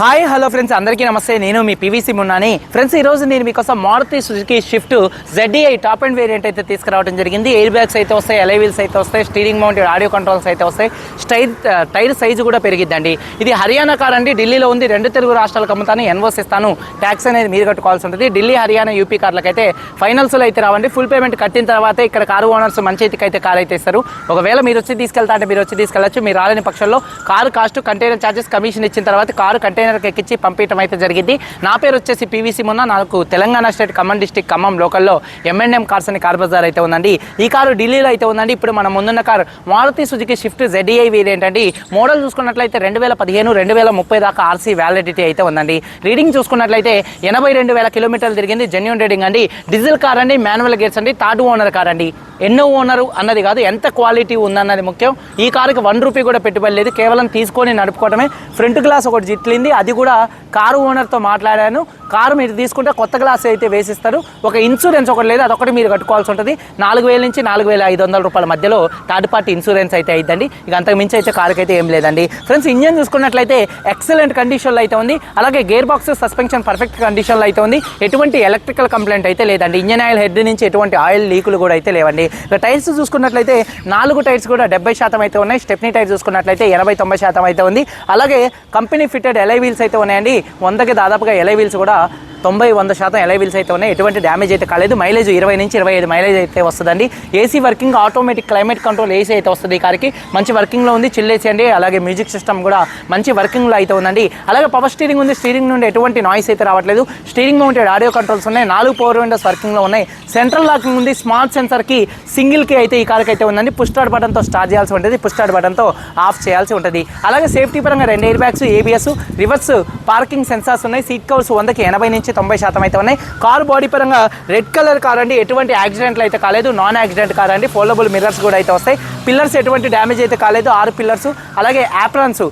Hi hello friends అందరికీ నమస్తే. నేను మీ పీవీసీ మున్నాని. ఫ్రెండ్స్ ఈ రోజు నేను మీకోసం Maruti Suzuki Swift ZDI top end variant అయితే తీసుకురావడం జరిగింది. ఎయిర్ బ్యాగ్స్ అయితే వస్తాయి ఎలై వీల్స్ అయితే వస్తాయి స్టీరింగ్ మౌంటెడ్ ఆడియో కంట్రోల్స్ అయితే వస్తాయి. స్టైర్ టైర్ సైజు కూడా పెరిగిద్దండి. ఇది హర్యానా కార్ అండి. ఢిల్లీలో ఉంది. రెండు తెలుగు రాష్ట్రాలకు అమ్ముతాను. ఎన్వోస్ ఇస్తాను. ట్యాక్స్ అనేది మీరు కట్టుకోవాల్సి ఉంటుంది. ఢిల్లీ హర్యానా యూపీ కార్లకైతే ఫైనల్స్లో అయితే రావండి. ఫుల్ పేమెంట్ కట్టిన తర్వాత ఇక్కడ కారు ఓనర్స్ మంచి అయితే అయితే కార్ అయితే ఇస్తారు. ఒకవేళ మీరు వచ్చి తీసుకెళ్తా అంటే మీరు వచ్చి తీసుకెళ్ళచ్చు. మీరు రాలేని పక్షంలో car cost container charges commission ఇచ్చిన తర్వాత కారు కంటైనర్కి ఎక్కించి పంపించడం అయితే జరిగింది. నా పేరు వచ్చేసి పీవీసీ మొన్న. నాకు తెలంగాణ స్టేట్ ఖమ్మం డిస్టిక్ ఖమ్మం లోకల్లో ఎంఎన్ఎం కార్స్ అని కార్ బజార్ అయితే ఉందండి. ఈ కారు ఢిల్లీలో అయితే ఉందండి. ఇప్పుడు మనం ముందున్న car Maruti Suzuki Swift ZEI ఏంటండి? మోడల్ చూసుకున్నట్లయితే రెండు వేల పదిహేను రెండు వేల ముప్పై దాకా ఆర్సీ వ్యాలిడిటీ అయితే ఉందండి. రీడింగ్ చూసుకున్నట్లయితే ఎనభై రెండు వేల కిలోమీటర్లు తిరిగింది. జెన్యున్ రీడింగ్ అండి. డీజిల్ కార్ అండి మాన్యువల్ గేర్స్ అండి థర్డ్ ఓనర్ కార్ అండి. ఎన్నో ఓనరు అన్నది కాదు ఎంత క్వాలిటీ ఉందన్నది ముఖ్యం. ఈ కారుకి వన్ రూపీ కూడా పెట్టుబడి లేదు. కేవలం తీసుకొని నడుపుకోవడమే ఫ్రంట్ గ్లాస్ ఒకటి జిట్లింది. అది కూడా కారు ఓనర్తో మాట్లాడాను. కారు మీరు తీసుకుంటే కొత్త గ్లాస్ అయితే వేసిస్తారు. ఒక ఇన్సూరెన్స్ ఒకటి లేదు అదొకటి మీరు కట్టుకోవాల్సి ఉంటుంది. నాలుగు వేల నుంచి నాలుగు వేల ఐదు వందల రూపాయల మధ్యలో థర్డ్ పార్టీ ఇన్సూరెన్స్ అయితే అయిద్దండి. ఇక అంతకు మించి అయితే కారుకి అయితే ఏం లేదండి. ఫ్రెండ్స్ ఇంజన్ చూసుకున్నట్లయితే ఎక్సలెంట్ కండిషన్లో అయితే ఉంది. అలాగే గేర్ బాక్స్ సస్పెన్షన్ పర్ఫెక్ట్ కండిషన్లో అయితే ఉంది. ఎటువంటి ఎలక్ట్రికల్ కంప్లైంట్ అయితే లేదండి. ఇంజన్ ఆయిల్ హెడ్ నుంచి ఎటువంటి ఆయిల్ లీకులు కూడా అయితే లేవండి. ఇక టైర్స్ చూసుకున్నట్లయితే నాలుగు టైర్స్ కూడా డెబ్బై శాతం అయితే ఉన్నాయి. స్టెప్నీ టైర్ చూసుకున్నట్లయితే ఎనభై తొంభై శాతం అయితే ఉంది. అలాగే కంపెనీ ఫిట్టెడ్ ఎలై వీల్స్ అయితే ఉన్నాయండి. వందకి దాదాపుగా ఎలై వీల్స్ కూడా తొంభై వంద శాతం ఎలైవిల్స్ అయితే ఉన్నాయి. ఎటువంటి డ్యామేజ్ అయితే కాలేదు. మైలేజ్ ఇరవై నుంచి ఇరవై ఐదు మైలేజ్ అయితే వస్తుందండి. AC working automatic climate control AC అయితే వస్తుంది ఈ కార్కి. మంచి వర్కింగ్లో ఉంది. చిల్లేసి అండి. అలాగే మ్యూజిక్ సిస్టమ్ కూడా మంచి వర్కింగ్లో అయితే ఉందండి. అలాగే పవర్ స్టీరింగ్ ఉంది. స్టీరింగ్ నుండి ఎటువంటి నాయిస్ అయితే రావట్లేదు. స్టీరింగ్ మౌంటెడ్ ఆడియో కంట్రోల్స్ ఉన్నాయి. నాలుగు పవర్ విండోస్ వర్కింగ్లో ఉన్నాయి. సెంట్రల్ లాకింగ్ ఉంది. స్మార్ట్ సెన్సర్కి సింగిల్కి అయితే ఈ కార్కి అయితే ఉందండి. పుష్ బటన్తో స్టార్ట్ చేయాల్సి ఉంటుంది. పుష్ బటన్తో ఆఫ్ చేయాల్సి ఉంటుంది. అలాగే సేఫ్టీ పరంగా రెండు air bags ABS reverse parking sensors ఉన్నాయి. సీట్ కవర్స్ వందకి ఎనభై నుంచి తొంభై శాతం అయితే ఉన్నాయి. కార్ బాడీ పరంగా రెడ్ కలర్ కార్ అండి. ఎటువంటి యాక్సిడెంట్లు అయితే కాలేదు. నాన్ యాక్సిడెంట్ కార్ అండి. ఫోల్డబుల్ మిర్రర్స్ కూడా అయితే వస్తాయి. పిల్లర్స్ ఎటువంటి డ్యామేజ్ అయితే కాలేదు. ఆరు పిల్లర్స్ అలాగే యాప్రాన్స్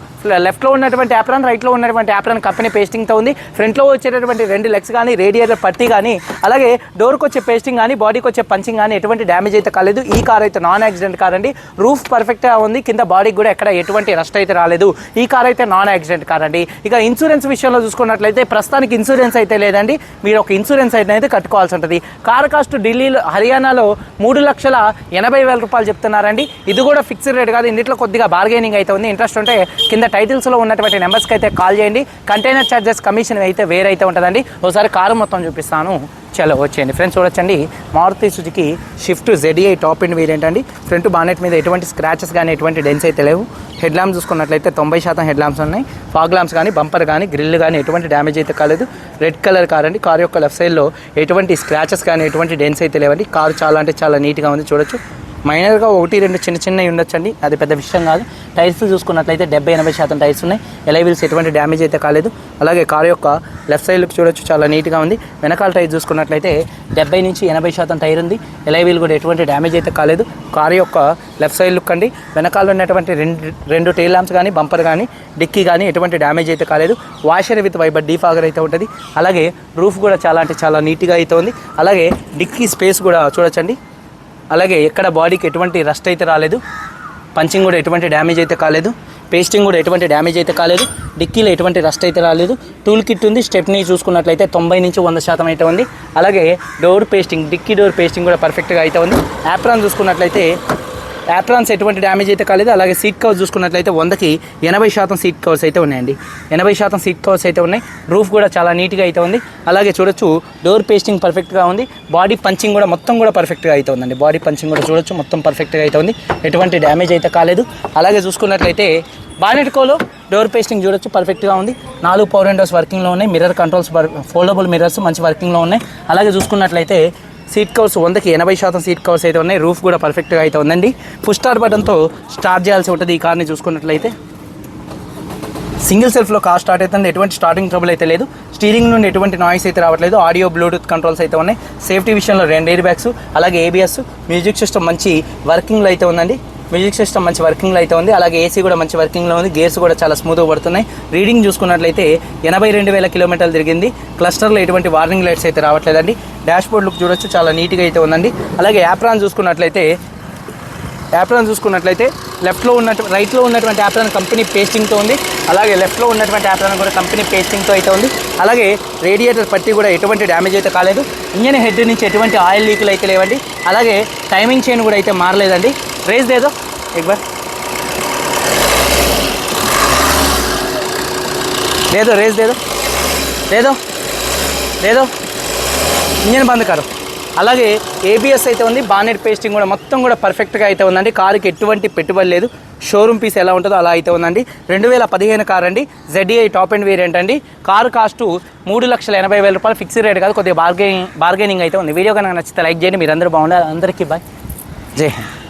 లెఫ్ట్లో ఉన్నటువంటి యాప్రాన్ రైట్లో ఉన్నటువంటి యాప్రాన్ కంపెనీ పేస్టింగ్తో ఉంది. ఫ్రంట్లో వచ్చేటటువంటి రెండు లెగ్స్ కానీ రేడియేటర్ పట్టి కానీ అలాగే డోర్కి వచ్చే పేస్టింగ్ కానీ బాడీకి వచ్చే పంచింగ్ కానీ ఎటువంటి డ్యామేజ్ అయితే కాలేదు. ఈ కార్ అయితే నాన్ యాక్సిడెంట్ కార్ అండి. రూఫ్ పర్ఫెక్ట్గా ఉంది. కింద బాడీకి కూడా ఎక్కడ ఎటువంటి రస్ట్ అయితే రాలేదు. ఈ కార్ అయితే నాన్ యాక్సిడెంట్ కార్ అండి. ఇక ఇన్సూరెన్స్ విషయంలో చూసుకున్నట్లయితే ప్రస్తుతానికి ఇన్సూరెన్స్ అయితే లేదండి. మీరు ఒక ఇన్సూరెన్స్ అయితే అయితే కట్టుకోవాల్సి ఉంటుంది. కార్ కాస్ట్ ఢిల్లీలో హర్యానాలో మూడు లక్షల ఎనభై వేల రూపాయలు చెప్తున్నారండి. ఇది కూడా ఫిక్స్డ్ రేట్ కాదు. ఇందులో కొద్దిగా బార్గెనింగ్ అయితే ఉంది. ఇంట్రెస్ట్ ఉంటే కింద టైటిల్స్లో ఉన్నటువంటి నెంబర్స్కి అయితే కాల్ చేయండి. కంటైనర్ ఛార్జెస్ కమిషన్ అయితే వేరైతే ఉంటుందండి. ఒకసారి కారు మొత్తం చూపిస్తాను. చలో వచ్చేయండి. ఫ్రెండ్స్ చూడొచ్చండి. Maruti Suzuki Swift ZDI top end wheel అండి. ఫ్రంట్ బానెట్ మీద ఎటువంటి స్క్రాచెస్ కానీ ఎటువంటి డెన్స్ అయితే లేవు. హెడ్ ల్యాంప్స్ చూసుకున్నట్లయితే తొంభై శాతం హెడ్ ల్యాంప్స్ ఉన్నాయి. ఫాగ్ ల్యాంప్స్ కానీ బంపర్ కానీ గ్రిల్ కానీ ఎటువంటి డ్యామేజ్ అయితే కాలేదు. రెడ్ కలర్ కార్ అండి. కార్ యొక్క లెఫ్ట్ సైడ్లో ఎటువంటి స్క్రాచెస్ కానీ ఎటువంటి డెన్స్ అయితే లేవండి. కారు చాలా అంటే చాలా నీట్గా ఉంది. చూడొచ్చు. మైనర్గా ఒకటి రెండు చిన్న చిన్నవి ఉండొచ్చండి. అది పెద్ద విషయం కాదు. టైర్స్ చూసుకున్నట్లయితే డెబ్బై ఎనభై శాతం టైర్స్ ఉన్నాయి. ఎలై వీల్స్ ఎటువంటి డ్యామేజ్ అయితే కాలేదు. అలాగే కార్ యొక్క లెఫ్ట్ సైడ్ లుక్ చూడొచ్చు. చాలా నీట్గా ఉంది. వెనకాల టైర్ చూసుకున్నట్లయితే డెబ్బై నుంచి ఎనభై శాతం టైర్ ఉంది. ఎలైవిల్ కూడా ఎటువంటి డ్యామేజ్ అయితే కాలేదు. కార్ యొక్క లెఫ్ట్ సైడ్ లుక్ అండి. వెనకాల ఉన్నటువంటి రెండు రెండు టైల్ ల్యాంప్స్ కానీ బంపర్ కానీ డిక్కీ కానీ ఎటువంటి డ్యామేజ్ అయితే కాలేదు. వాషర్ విత్ వైబర్ డీఫాగర్ అయితే ఉంటుంది. అలాగే రూఫ్ కూడా చాలా అంటే చాలా నీట్గా అయితే ఉంది. అలాగే డిక్కీ స్పేస్ కూడా చూడొచ్చండి. అలాగే ఎక్కడ బాడీకి ఎటువంటి రస్ట్ అయితే రాలేదు పంచింగ్ కూడా ఎటువంటి డ్యామేజ్ అయితే కాలేదు పేస్టింగ్ కూడా ఎటువంటి డ్యామేజ్ అయితే కాలేదు డిక్కీలో ఎటువంటి రస్ట్ అయితే రాలేదు. టూల్ కిట్ ఉంది స్టెప్ని చూసుకున్నట్లయితే తొంభై నుంచి వంద శాతం అయితే ఉంది. అలాగే door pasting dickey door pasting కూడా పర్ఫెక్ట్గా అయితే ఉంది. యాప్రాన్ చూసుకున్నట్లయితే యాప్రాన్స్ ఎటువంటి డ్యామేజ్ అయితే కాలేదు. అలాగే సీట్ కవర్స్ చూసుకున్నట్లయితే వందకి ఎనభై శాతం సీట్ కవర్స్ అయితే ఉన్నాయండి. ఎనభై శాతం సీట్ కవర్స్ అయితే ఉన్నాయి. రూఫ్ కూడా చాలా నీట్గా అయితే ఉంది. అలాగే చూడొచ్చు డోర్ పేస్టింగ్ పర్ఫెక్ట్గా ఉంది. బాడీ పంచింగ్ కూడా మొత్తం కూడా పర్ఫెక్ట్గా అయితే ఉందండి. బాడీ పంచింగ్ కూడా చూడొచ్చు మొత్తం పర్ఫెక్ట్గా అయితే ఉంది. ఎటువంటి డ్యామేజ్ అయితే కాలేదు. అలాగే చూసుకున్నట్లయితే బానెట్ కోలో డోర్ పేస్టింగ్ చూడొచ్చు పర్ఫెక్ట్గా ఉంది. నాలుగు పవర్ విండోస్ వర్కింగ్లో ఉన్నాయి. మిర్రర్ కంట్రోల్స్ ఫోల్డబుల్ మిర్రర్స్ మంచి వర్కింగ్లో ఉన్నాయి. అలాగే చూసుకున్నట్లయితే సీట్ కవర్స్ వందకి ఎనభై శాతం సీట్ కవర్స్ అయితే ఉన్నాయి. రూఫ్ కూడా పర్ఫెక్ట్గా అయితే ఉందండి. పుష్ స్టార్ బటన్తో స్టార్ట్ చేయాల్సి ఉంటుంది ఈ కార్ని చూసుకున్నట్లయితే. సింగిల్ సెల్ఫ్లో కార్ స్టార్ట్ అవుతుంది. ఎటువంటి స్టార్టింగ్ ట్రబుల్ అయితే లేదు. స్టీరింగ్ నుండి ఎటువంటి నాయిస్ అయితే రావట్లేదు. ఆడియో బ్లూటూత్ కంట్రోల్స్ అయితే ఉన్నాయి. సేఫ్టీ విషయంలో రెండు ఎయిర్ బ్యాగ్స్ అలాగే ఏబిఎస్ మ్యూజిక్ సిస్టమ్ మంచి వర్కింగ్లో అయితే ఉందండి. మ్యూజిక్ సిస్టమ్ మంచి వర్కింగ్లో అయితే ఉంది. అలాగే ఏసీ కూడా మంచి వర్కింగ్లో ఉంది. గేర్స్ కూడా చాలా స్మూత్గా పడుతున్నాయి. రీడింగ్ చూసుకున్నట్లయితే ఎనభై రెండు వేల కిలోమీటర్లు తిరిగింది. క్లస్టర్లో ఎటువంటి వార్నింగ్ లైట్స్ అయితే రావట్లేదండి. డాష్ బోర్డ్ లుక్ చూడొచ్చు. చాలా నీట్గా అయితే ఉందండి. అలాగే యాప్రాన్ చూసుకున్నట్లయితే యాప్రాన్ చూసుకున్నట్లయితే లెఫ్ట్లో ఉన్న రైట్లో ఉన్నటువంటి యాప్రాన్ కంపెనీ పేస్టింగ్తో ఉంది. అలాగే లెఫ్ట్లో ఉన్నటువంటి యాప్రాన్ కూడా కంపెనీ పేస్టింగ్తో అయితే ఉంది. అలాగే రేడియేటర్ పట్టి కూడా ఎటువంటి డ్యామేజ్ అయితే కాలేదు. ఇంజన్ హెడ్ నుంచి ఎటువంటి ఆయిల్ లీకులు అయితే లేవండి. అలాగే టైమింగ్ చైన్ కూడా అయితే మారలేదండి. రేస్ దేదో ఎక్బర్ లేదో రేస్ దేదో లేదో లేదో ఇంజన్ బంద్ కారు అలాగే ఏబిఎస్ అయితే ఉంది. బానెట్ పేస్టింగ్ కూడా మొత్తం కూడా పర్ఫెక్ట్గా అయితే ఉందండి. కారుకి ఎటువంటి పెట్టుబడి లేదు. షోరూమ్ పీస్ ఎలా ఉంటుందో అలా అయితే ఉందండి. రెండు వేల పదిహేను కార్ అండి. జెడ్ఈఐ టాప్ అండ్ వేరియంట్ అండి. కారు కాస్ట్ మూడు లక్షల ఎనభై వేల రూపాయలు. ఫిక్స్డ్ రేట్ కాదు. కొద్దిగా బార్గెనింగ్ బార్గెనింగ్ అయితే ఉంది. వీడియో కనుక నచ్చితే లైక్ చేయండి. మీరు అందరూ బాగుండాలి. అందరికీ బాయ్ జై హింద్.